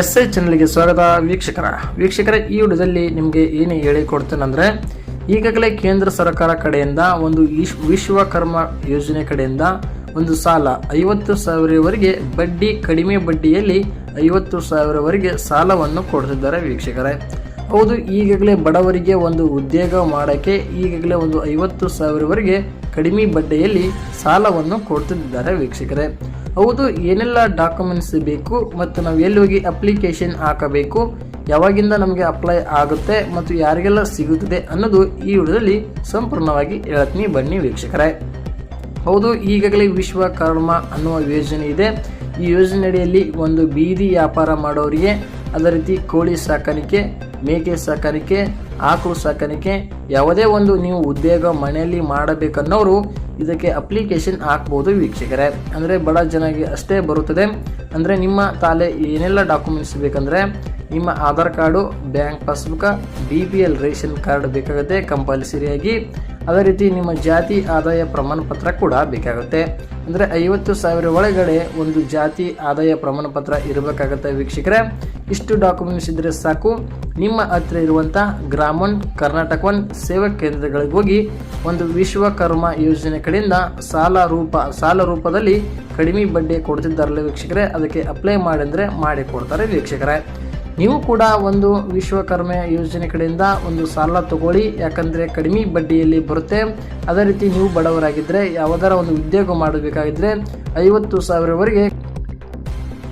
S I ಚಾನಲ್ಗೆ ಸ್ವಾಗತ ವೀಕ್ಷಕರ. ವೀಕ್ಷಕರ, ಈ ವಿಡಿಯೋದಲ್ಲಿ ನಿಮಗೆ ಏನು ಹೇಳಿಕೊಡ್ತೇನೆಂದರೆ, ಈಗಾಗಲೇ ಕೇಂದ್ರ ಸರ್ಕಾರ ಕಡೆಯಿಂದ ಒಂದು ವಿಶ್, ವಿಶ್ವಕರ್ಮ ಯೋಜನೆ ಕಡೆಯಿಂದ ಒಂದು ಸಾಲ, ಐವತ್ತು ಸಾವಿರವರೆಗೆ ಬಡ್ಡಿ, ಕಡಿಮೆ ಬಡ್ಡಿಯಲ್ಲಿ ಐವತ್ತು ಸಾವಿರವರೆಗೆ ಸಾಲವನ್ನು ಕೊಡ್ತಿದ್ದಾರೆ ವೀಕ್ಷಕರೇ. ಹೌದು, ಈಗಾಗಲೇ ಬಡವರಿಗೆ ಒಂದು ಉದ್ಯೋಗ ಮಾಡೋಕ್ಕೆ ಈಗಾಗಲೇ ಒಂದು ಐವತ್ತು ಸಾವಿರವರೆಗೆ ಕಡಿಮೆ ಬಡ್ಡಿಯಲ್ಲಿ ಸಾಲವನ್ನು ಕೊಡ್ತಿದ್ದಾರೆ ವೀಕ್ಷಕರೇ. ಹೌದು, ಏನೆಲ್ಲ ಡಾಕ್ಯುಮೆಂಟ್ಸ್ ಬೇಕು ಮತ್ತು ನಾವು ಎಲ್ಲಿ ಹೋಗಿ ಅಪ್ಲಿಕೇಶನ್ ಹಾಕಬೇಕು, ಯಾವಾಗಿಂದ ನಮಗೆ ಅಪ್ಲೈ ಆಗುತ್ತೆ ಮತ್ತು ಯಾರಿಗೆಲ್ಲ ಸಿಗುತ್ತದೆ ಅನ್ನೋದು ಈ ವಿಡಿಯೋದಲ್ಲಿ ಸಂಪೂರ್ಣವಾಗಿ ಹೇಳ್ತೀನಿ ಬನ್ನಿ ವೀಕ್ಷಕರೇ. ಹೌದು, ಈಗಾಗಲೇ ವಿಶ್ವಕರ್ಮ ಅನ್ನುವ ಯೋಜನೆ ಇದೆ. ಈ ಯೋಜನೆಯಡಿಯಲ್ಲಿ ಒಂದು ಬೀದಿ ವ್ಯಾಪಾರ ಮಾಡೋರಿಗೆ, ಅದೇ ರೀತಿ ಕೋಳಿ ಸಾಕಾಣಿಕೆ ಮೇಕೆ ಸಾಕಾಣಿಕೆ ಆಕಳು ಸಾಕಾಣಿಕೆ, ಯಾವುದೇ ಒಂದು ನೀವು ಉದ್ಯೋಗ ಮನೆಯಲ್ಲಿ ಮಾಡಬೇಕನ್ನೋರು ಇದಕ್ಕೆ ಅಪ್ಲಿಕೇಶನ್ ಹಾಕ್ಬೋದು ವೀಕ್ಷಕರೇ. ಅಂದರೆ ಬಡ ಜನಗೆ ಅಷ್ಟೇ ಬರುತ್ತದೆ. ಅಂದರೆ ನಿಮ್ಮ ತಾಲೆ ಏನೆಲ್ಲ ಡಾಕ್ಯುಮೆಂಟ್ಸ್ ಬೇಕಂದರೆ ನಿಮ್ಮ Aadhaar card, bank passbook, B P L, ration card ಬೇಕಾಗುತ್ತೆ ಕಂಪಲ್ಸರಿಯಾಗಿ. ಅದೇ ರೀತಿ ನಿಮ್ಮ ಜಾತಿ, ಆದಾಯ ಪ್ರಮಾಣ ಪತ್ರ ಕೂಡ ಬೇಕಾಗುತ್ತೆ. ಅಂದರೆ ಐವತ್ತು ಸಾವಿರ ಒಳಗಡೆ ಒಂದು ಜಾತಿ ಆದಾಯ ಪ್ರಮಾಣ ಪತ್ರ ಇರಬೇಕಾಗತ್ತೆ ವೀಕ್ಷಕರೇ. ಇಷ್ಟು ಡಾಕ್ಯುಮೆಂಟ್ಸ್ ಇದ್ದರೆ ಸಾಕು. ನಿಮ್ಮ ಹತ್ರ ಇರುವಂಥ ಗ್ರಾಮೋನ್ ಕರ್ನಾಟಕ ಒನ್ ಸೇವಾ ಕೇಂದ್ರಗಳಿಗೆ ಹೋಗಿ ಒಂದು ವಿಶ್ವಕರ್ಮ ಯೋಜನೆ ಕಡೆಯಿಂದ ಸಾಲ ರೂಪ, ಸಾಲ ರೂಪದಲ್ಲಿ ಕಡಿಮೆ ಬಡ್ಡಿ ಕೊಡ್ತಿದ್ದಾರಲ್ಲ ವೀಕ್ಷಕರೇ, ಅದಕ್ಕೆ ಅಪ್ಲೈ ಮಾಡಿದ್ರೆ ಮಾಡಿ ಕೊಡ್ತಾರೆ ವೀಕ್ಷಕರೇ. ನೀವು ಕೂಡ ಒಂದು ವಿಶ್ವಕರ್ಮ ಯೋಜನೆ ಕಡೆಯಿಂದ ಒಂದು ಸಾಲ ತಗೊಳ್ಳಿ. ಯಾಕಂದರೆ ಕಡಿಮೆ ಬಡ್ಡಿಯಲ್ಲಿ ಬರುತ್ತೆ. ಅದೇ ರೀತಿ ನೀವು ಬಡವರಾಗಿದ್ದರೆ ಯಾವುದಾರ ಒಂದು ಉದ್ಯೋಗ ಮಾಡಬೇಕಾಗಿದ್ದರೆ ಐವತ್ತು ಸಾವಿರವರೆಗೆ